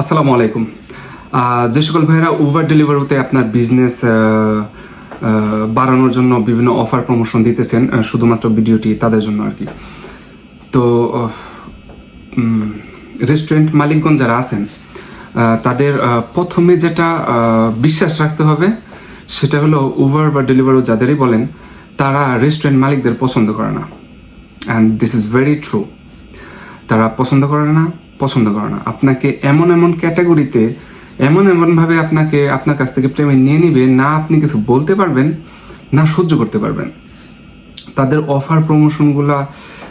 আসসালামু আলাইকুম। যে সকল ভাইয়েরা উবার ডেলিভারিতে আপনার বিজনেস বাড়ানোর জন্য বিভিন্ন অফার প্রমোশন দিতেছেন শুধুমাত্র ভিডিওটি তাদের জন্য আর কি। তো রেস্টুরেন্ট মালিকগণ যারা আছেন তাদের প্রথমে যেটা বিশ্বাস রাখতে হবে, সেটা হলো উবার বা ডেলিভারি যাদেরই বলেন, তারা রেস্টুরেন্ট মালিকদের পছন্দ করে না। And this is very true তারা পছন্দ করে না পছন্দ করে না। আপনাকে এমন এমন ক্যাটাগরিতে, এমন এমন ভাবে আপনাকে, আপনার কাছ থেকে প্রেমে নিয়ে নিবে, না আপনি কিছু বলতে পারবেন, না সহ্য করতে পারবেন। তাদের অফার প্রমোশনগুলা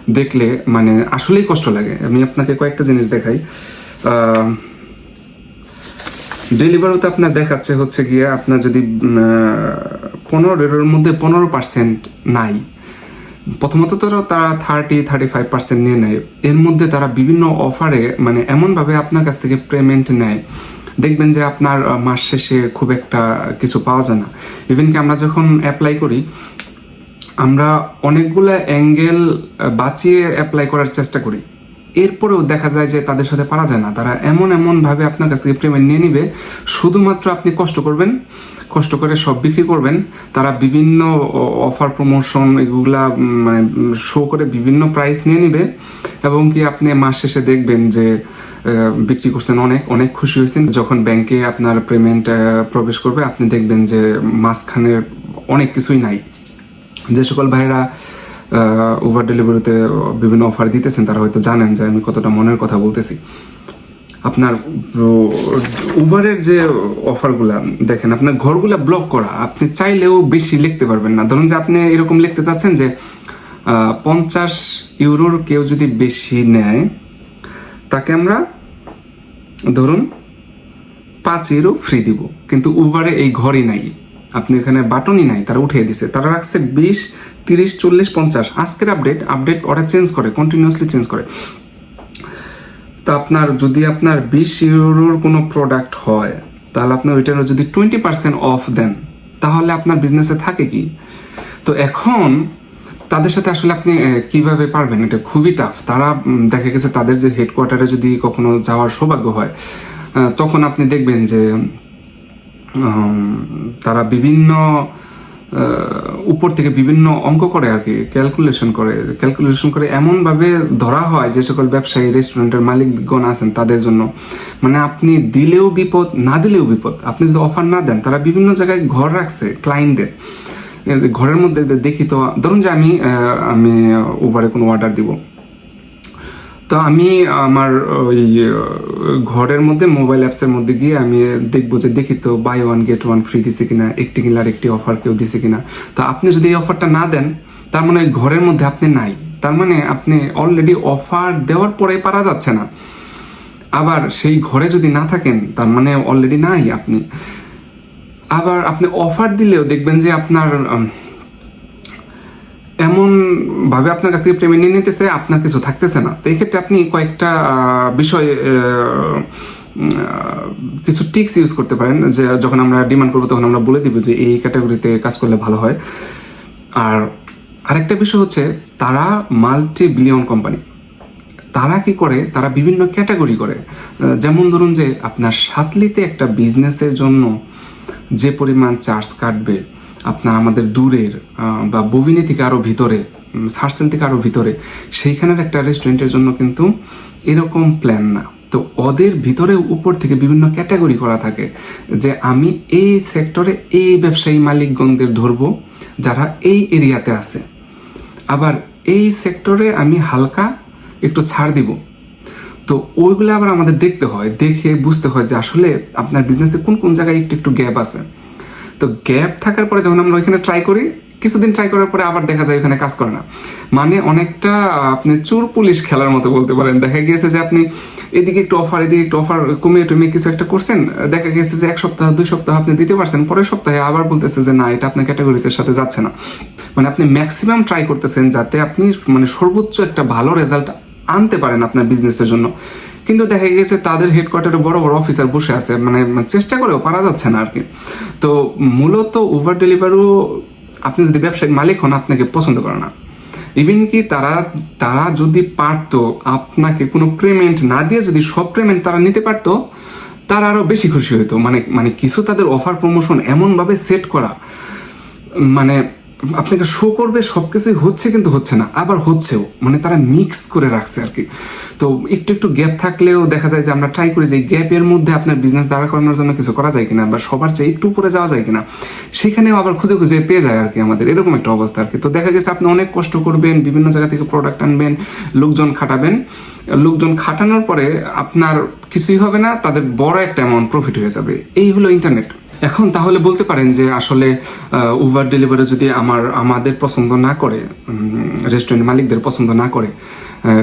দেখলে মানে আসলেই কষ্ট লাগে। আমি আপনাকে কয়েকটা জিনিস দেখাই। ডেলিভারিতে আপনার দেখাচ্ছে হচ্ছে গিয়ে আপনার যদি পনেরো পনেরোর মধ্যে পনেরো পার্সেন্ট নাই। প্রথমত তো তারা থার্টি থার্টি ফাইভ পার্সেন্ট নিয়ে নেয়। এর মধ্যে তারা বিভিন্ন অফারে মানে এমনভাবে আপনার কাছ থেকে পেমেন্ট নেয়। দেখবেন যে আপনার মাস শেষে খুব একটা কিছু পাওয়া যায় না। ইভেন কি আমরা যখন অ্যাপ্লাই করি, আমরা অনেকগুলো অ্যাঙ্গেল বাঁচিয়ে অ্যাপ্লাই করার চেষ্টা করি। এরপরেও দেখা যায় যে তাদের সাথে পারা যায় না। তারা এমন এমন ভাবে আপনার কাছ থেকে পেমেন্ট নিয়ে নিবে, শুধুমাত্র আপনি কষ্ট করবেন, কষ্ট করে সব বিক্রি করবেন। তারা বিভিন্ন অফার প্রমোশন এগুলা মানে শো করে বিভিন্ন প্রাইস নিয়ে নিবে এবং কি আপনি মাস শেষে দেখবেন যে বিক্রি করছেন অনেক অনেক খুশি হয়েছেন। যখন ব্যাংকে আপনার পেমেন্ট প্রবেশ করবে, আপনি দেখবেন যে মাঝখানে অনেক কিছুই নাই। যে সকল ভাইরা উবার ডেলিভারিতে বিভিন্ন অফার দিতেছেন, তারা হয়তো জানেন যে আমি কতটা মনের কথা বলতেছি। আপনার উবারের যে অফারগুলা দেখেন, আপনার ঘরগুলা ব্লক করা, আপনি চাইলেও বেশি লিখতে পারবেন না। ধরুন যে আপনি এরকম লিখতে চাচ্ছেন যে পঞ্চাশ ইউরোর কেউ যদি বেশি নেয়, তাকে আমরা, ধরুন, পাঁচ ইউরো ফ্রি দিব। কিন্তু উবারে এই ঘরই নাই। আপনি এখানে বাটনই নাই, তারা উঠিয়ে দিছে। তারা রাখছে বিশ তিরিশ, চল্লিশ, পঞ্চাশ। আজকের আপডেট আপডেট ওরা চেঞ্জ করে কন্টিনিউয়াসলি চেঞ্জ করে। তো আপনার, যদি আপনার বিশ ইউরোর কোনো প্রোডাক্ট হয়, তাহলে আপনার ওইটার যদি টোয়েন্টি পার্সেন্ট অফ দেন, তাহলে আপনার বিজনেসে থাকে কি? তো এখন তাদের সাথে আসলে আপনি কীভাবে পারবেন? এটা খুবই টাফ তারা দেখা গেছে তাদের যে হেডকোয়ার্টারে যদি কখনো যাওয়ার সৌভাগ্য হয় তখন আপনি দেখবেন যে তারা বিভিন্ন উপর থেকে বিভিন্ন অঙ্ক করে আর কি ক্যালকুলেশন করে। ক্যালকুলেশন করে এমন ভাবে ধরা হয় যে সকল ব্যবসায়ী রেস্টুরেন্টের মালিকগণ আছেন তাদের জন্য। মানে আপনি দিলেও বিপদ, না দিলেও বিপদ। আপনি যদি অফার না দেন, তারা বিভিন্ন জায়গায় ঘর রাখছে ক্লায়েন্টদের ঘরের মধ্যে দেখি তো, ধরুন যে আমি আমি উবারে কোনো অর্ডার দিব। তো আমি আমার ওই ঘরের মধ্যে মোবাইল অ্যাপসের মধ্যে গিয়ে আমি দেখব যে দেখি তো buy one get one free দিছে কিনা, একটি কিনলে আরেকটি অফার কেউ দিছে কিনা। তো আপনি যদি এই অফারটা না দেন, তার মানে ঘরের মধ্যে আপনি নাই। তার মানে আপনি অলরেডি অফার দেওয়ার পরে পারা যাচ্ছে না। আবার সেই ঘরে যদি না থাকেন, তার মানে অলরেডি নাই আপনি। আবার আপনি অফার দিলেও দেখবেন যে আপনার উম, এমন ভাবে আপনার কাছ থেকে প্রেমে নিয়ে নিতেছে আপনার কিছু থাকতেছে না। তো এক্ষেত্রে আপনি কয়েকটা বিষয় কিছু টিক্স ইউজ করতে পারেন যে যখন আমরা ডিমান্ড করব তখন আমরা বলে দিব যে এই ক্যাটাগরিতে কাজ করলে ভালো হয়। আর আরেকটা বিষয় হচ্ছে তারা মাল্টি বিলিয়ন কোম্পানি। তারা কি করে? তারা বিভিন্ন ক্যাটাগরি করে। যেমন ধরুন যে আপনার সাতলিতে একটা বিজনেসের জন্য যে পরিমাণ চার্জ কাটবে আপনার আমাদের দূরের বা ববিনি থেকে আরও ভিতরে সার্সেল থেকে আরও ভিতরে, সেইখানের একটা রেস্টুরেন্টের জন্য কিন্তু এরকম প্ল্যান না। তো ওদের ভিতরে উপর থেকে বিভিন্ন ক্যাটাগরি করা থাকে যে আমি এই সেক্টরে এই ব্যবসায়ী মালিকগণদের ধরবো যারা এই এরিয়াতে আছে। আবার এই সেক্টরে আমি হালকা একটু ছাড় দিব। তো ওইগুলো আবার আমাদের দেখতে হয়, দেখে বুঝতে হয় যে আসলে আপনার বিজনেসে কোন কোন জায়গায় একটু একটু গ্যাপ আছে। তো গ্যাপ থাকার পরে যখন আমরা ওইখানে ট্রাই করি, কিছুদিন ট্রাই করার পরে আবার দেখা যায় ওখানে কাজ করে না। মানে অনেকটা আপনি চোর পুলিশ খেলার মতো বলতে পারেন। দেখা গিয়েছে যে আপনি এদিকে একটু অফার এদিকে একটু অফার কমিয়ে টমিয়ে কিছু একটা করছেন। দেখা গেছে যে এক সপ্তাহ, দুই সপ্তাহ আপনি দিতে পারছেন। পরের সপ্তাহে আবার বলতেছে যে, না, এটা আপনার ক্যাটাগরিতে সাথে যাচ্ছে না। মানে আপনি ম্যাক্সিমাম ট্রাই করতেছেন যাতে আপনি মানে সর্বোচ্চ একটা ভালো রেজাল্ট আনতে পারেন আপনার বিজনেসের জন্য। কিন্তু দেখা গেছে তাদের হেডকোয়ার্টারে বড় বড় অফিসার বসে আছে। মানে চেষ্টা করেও পারা যাচ্ছে না আর কি তো মূলত উবার ডেলিভারিও আপনি যদি ব্যবসায়িক মালিক হন, আপনাকে পছন্দ করে না। ইভেন কি তারা তারা যদি পারতো, আপনাকে কোনো পেমেন্ট না দিয়ে যদি সব পেমেন্ট তারা নিতে পারতো, তারা আরও বেশি খুশি হতো মানে মানে কিছু তাদের অফার প্রমোশন এমন ভাবে সেট করা মানে আপনাকে শো করবে সব কিছুই হচ্ছে কিন্তু হচ্ছে না, আবার হচ্ছেও। মানে তারা মিক্স করে রাখছে আর কি। তো একটু একটু গ্যাপ থাকলেও দেখা যায় যে আমরা ট্রাই করি যে গ্যাপের মধ্যে আপনার বিজনেস দাঁড়া করানোর জন্য কিছু করা যায় কিনা, বা সবার চেয়ে একটু উপরে যাওয়া যায় কিনা, সেখানেও আবার খুঁজে খুঁজে পেয়ে যায় আর কি আমাদের। এরকম একটা অবস্থা আর কি। তো দেখা গেছে আপনি অনেক কষ্ট করবেন, বিভিন্ন জায়গা থেকে প্রোডাক্ট আনবেন, লোকজন খাটাবেন। লোকজন খাটানোর পরে আপনার কিছুই হবে না, তাদের বড় একটা অ্যামাউন্ট প্রফিট হয়ে যাবে। এই হলো ইন্টারনেট এখন তাহলে বলতে পারেন যে আসলে উবার ডেলিভারি যদি আমার, আমাদের পছন্দ না করে রেস্টুরেন্ট মালিকদের পছন্দ না করে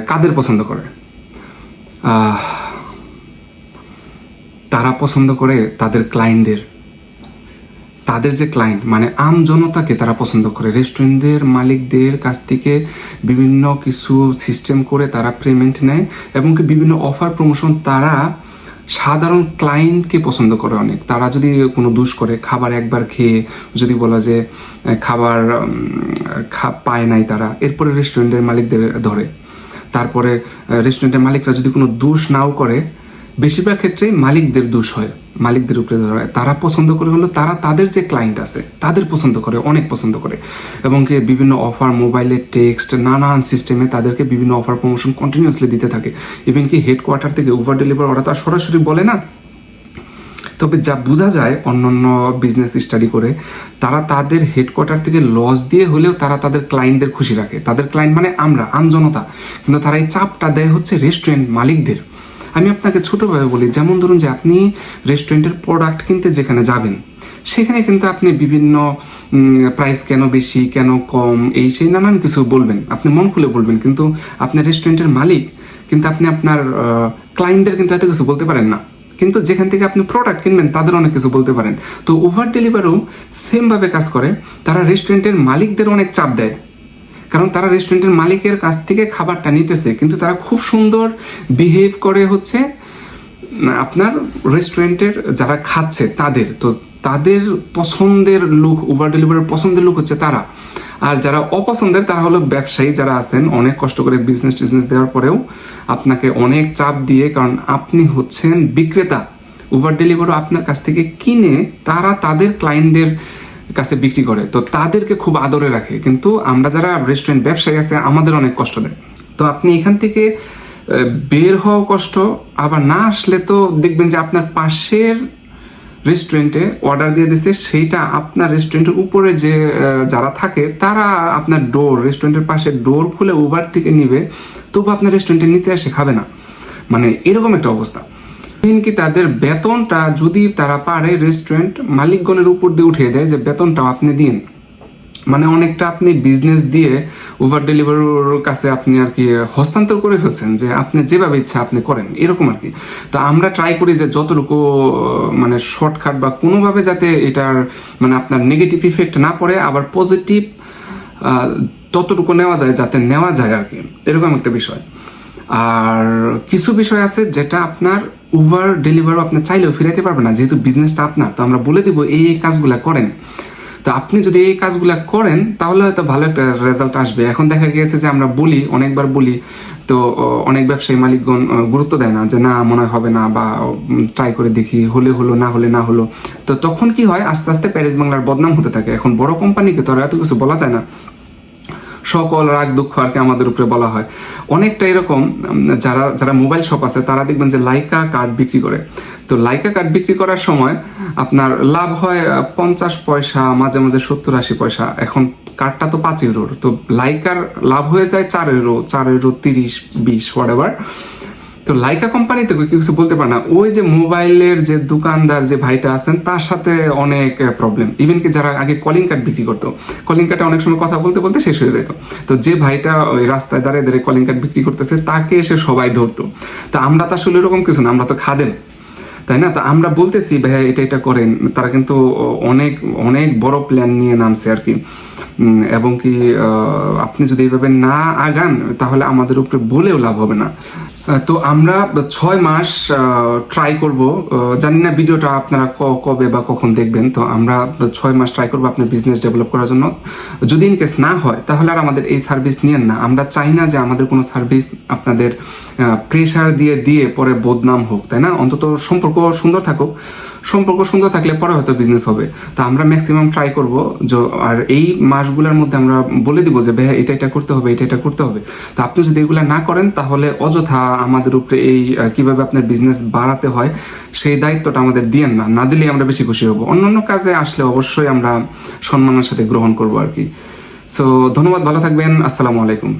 কাদের পছন্দ করে? তারা পছন্দ করে তাদের ক্লায়েন্টদের তাদের যে ক্লায়েন্ট মানে আম জনতাকে তারা পছন্দ করে। রেস্টুরেন্টদের মালিকদের কাছ থেকে বিভিন্ন কিছু সিস্টেম করে তারা পেমেন্ট নেয় এবং বিভিন্ন অফার প্রমোশন তারা সাধারণ ক্লায়েন্টকে পছন্দ করে অনেক। তারা যদি কোনো দুষ করে, খাবার একবার খেয়ে যদি বলা যে খাবার পায় নাই তারা, এরপরে রেস্টুরেন্টের মালিকদের ধরে। তারপরে রেস্টুরেন্টের মালিকরা যদি কোনো দোষ নাও করে, বেশিরভাগ ক্ষেত্রেই মালিকদের দোষ হয়। মালিকদের উপরে ধরা তারা পছন্দ করে হলো তারা তাদের যে ক্লায়েন্ট আছে, তাদের পছন্দ করে, অনেক পছন্দ করে। এবং কি বিভিন্ন অফার মোবাইলে টেক্সট নানান সিস্টেমে তাদেরকে বিভিন্ন অফার প্রমোশন কন্টিনিউয়াসলি দিতে থাকে। ইভেন কি হেডকোয়ার্টার থেকে ওভার ডেলিভার ওরা তো আর সরাসরি বলে না। তবে যা বোঝা যায় অন্যান্য বিজনেস স্টাডি করে, তারা তাদের হেডকোয়ার্টার থেকে লস দিয়ে হলেও তারা তাদের ক্লায়েন্টদের খুশি রাখে। তাদের ক্লায়েন্ট মানে আমরা, আমজনতা। কিন্তু তারা এই চাপটা দেয় হচ্ছে রেস্টুরেন্ট মালিকদের। আমি আপনাকে ছোটভাবে বলি, যেমন ধরুন যে আপনি রেস্টুরেন্টের প্রোডাক্ট কিনতে যেখানে যাবেন, সেখানে কিন্তু আপনি বিভিন্ন প্রাইস কেন বেশি, কেন কম, এই সেই নানান কিছু বলবেন। আপনি মন খুলে বলবেন, কিন্তু আপনার রেস্টুরেন্টের মালিক, কিন্তু আপনি আপনার ক্লায়েন্টদের কিন্তু এত কিছু বলতে পারেন না। কিন্তু যেখান থেকে আপনি প্রোডাক্ট কিনবেন, তাদের অনেক কিছু বলতে পারেন। তো ওভার ডেলিভারিও সেমভাবে কাজ করে, তারা রেস্টুরেন্টের মালিকদের অনেক চাপ দেয়। কারণ তারা রেস্টুরেন্টের মালিকের কাছ থেকে খাবারটা নিতেছে, কিন্তু তারা খুব সুন্দর বিহেভ করে হচ্ছে আপনার রেস্টুরেন্টের যারা খাচ্ছে তাদের, তো তাদের পছন্দের লোক ওভার ডেলিভারির পছন্দের লোক হচ্ছে তারা। আর যারা অপছন্দের, তারা হলো ব্যবসায়ী যারা আছেন, অনেক কষ্ট করে বিজনেস টিজনেস দেওয়ার পরেও আপনাকে অনেক চাপ দিয়ে, কারণ আপনি হচ্ছেন বিক্রেতা। ওভার ডেলিভারি আপনার কাছ থেকে কিনে তারা তাদের ক্লায়েন্টদের কাছে বিক্রি করে, তো তাদেরকে খুব আদরে রাখে। কিন্তু আমরা যারা রেস্টুরেন্ট ব্যবসায়ী আছে, আমাদের অনেক কষ্ট দেয়। তো আপনি এখান থেকে বের হওয়া কষ্ট, আবার না আসলে তো দেখবেন যে আপনার পাশের রেস্টুরেন্টে অর্ডার দিয়ে দিছে, সেইটা আপনার রেস্টুরেন্টের উপরে যে যারা থাকে, তারা আপনার ডোর রেস্টুরেন্টের পাশে ডোর খুলে উবার থেকে নিবে, তবু আপনার রেস্টুরেন্টের নিচে এসে খাবে না। মানে এরকম একটা অবস্থা। কি তাদের বেতনটা যদি তারা পারে রেস্টুরেন্ট মালিকগণের উপর দিয়ে উঠিয়ে দেয় যে বেতনটাও আপনি দিন। মানে অনেকটা আপনি বিজনেস দিয়ে ওভার ডেলিভারির কাছে আপনি আর কি হস্তান্তর করে ফেলছেন যে আপনি যেভাবে ইচ্ছা আপনি করেন, এরকম আর কি। তো আমরা ট্রাই করি যে যতটুকু মানে শর্টকাট বা কোনোভাবে যাতে এটার মানে আপনার নেগেটিভ ইফেক্ট না পড়ে, আবার পজিটিভ ততটুকু নেওয়া যায়, যাতে নেওয়া যায় আর কি। এরকম একটা বিষয়। আর কিছু বিষয় আছে যেটা আপনার উবার ডেলিভারও আপনি চাইলেও ফিরাইতে পারবে না, যেহেতু বিজনেসটা আপনার, তো আমরা বলে দিব এই এই কাজগুলা করেন। তো আপনি যদি এই কাজগুলা করেন, তাহলে হয়তো ভালো একটা রেজাল্ট আসবে। এখন দেখা গিয়েছে যে আমরা বলি, অনেকবার বলি, তো অনেক ব্যবসায়ী মালিকগণ গুরুত্ব দেয় না যে না, মনে হবে না বা ট্রাই করে দেখি, হলে হলো, না হলে, না হলো। তো তখন কি হয়, আস্তে আস্তে প্যারিস বাংলার বদনাম হতে থাকে। এখন বড় কোম্পানিকে তো আর এত কিছু বলা যায় না। সকল রাগ দুঃখ আর কি আমাদের উপরে বলা হয়। অনেকটা এরকম যারা যারা মোবাইল শপ আছে, তারা দেখবেন যে লাইকা কার্ড বিক্রি করে। তো লাইকা কার্ড বিক্রি করার সময় আপনার লাভ হয় পঞ্চাশ পয়সা, মাঝে মাঝে সত্তর আশি পয়সা। এখন কার্ডটা তো পাঁচ ইউরোর তো লাইকার লাভ হয়ে যায় চার ইউরো চার ইউরো তিরিশ, বিশ হোয়াট তো লাইকা কোম্পানিতে কেউ কিছু বলতে পারে না? ওই যে মোবাইলের যে দোকানদার যে ভাইটা আছেন, তার সাথে অনেক প্রবলেম ইভেন কি যারা আগে কলিং কার্ড বিক্রি করতো। কলিং কার্ডে অনেক সময় কথা বলতে বলতে শেষ হয়ে যেত তো যে ভাইটা ওই রাস্তায় দাঁড়িয়ে দাঁড়িয়ে কলিং কার্ড বিক্রি করতেছে, তাকে এসে সবাই ধরতো। তো আমরা তো আসলে এরকম কিছু না, আমরা তো খাদেন তাই না? তো আমরা বলতেছি, ভাইয়া, এটা এটা করেন। তারা কিন্তু অনেক অনেক বড় প্ল্যান নিয়ে নামছে আর কি। এবং কি আপনি যদি এইভাবে না আগান, তাহলে আমাদের উপরে বলেও লাভ হবে না। তো আমরা ছয় মাস ট্রাই করব। জানি না ভিডিওটা আপনারা কবে বা কখন দেখবেন। তো আমরা ছয় মাস ট্রাই করব আপনার বিজনেস ডেভেলপ করার জন্য। যদি ইন কেস না হয়, তাহলে আর আমাদের এই সার্ভিস নিয়েন না। আমরা চাই না যে আমাদের কোনো সার্ভিস আপনাদের প্রেশার দিয়ে দিয়ে পরে বদনাম হোক, তাই না? অন্তত সম্পর্ক সুন্দর থাকুক। সম্পর্ক সুন্দর থাকলে পরে হয়তো বিজনেস হবে। তো আমরা ম্যাক্সিমাম ট্রাই করব আর এই মাসগুলোর মধ্যে আমরা বলে দিব যে ভাই এটা এটা করতে হবে, এটা এটা করতে হবে। তো আপনি যদি এগুলা না করেন, তাহলে অযথা আমাদের উপরে এই কীভাবে আপনার বিজনেস বাড়াতে হয়, সেই দায়িত্বটা আমাদের দিয়েন না। না দিলেই আমরা বেশি খুশি হব। অন্যান্য কাজে আসলে অবশ্যই আমরা সম্মানের সাথে গ্রহণ করব আর কি। সো ধন্যবাদ, ভালো থাকবেন। আসসালামু আলাইকুম।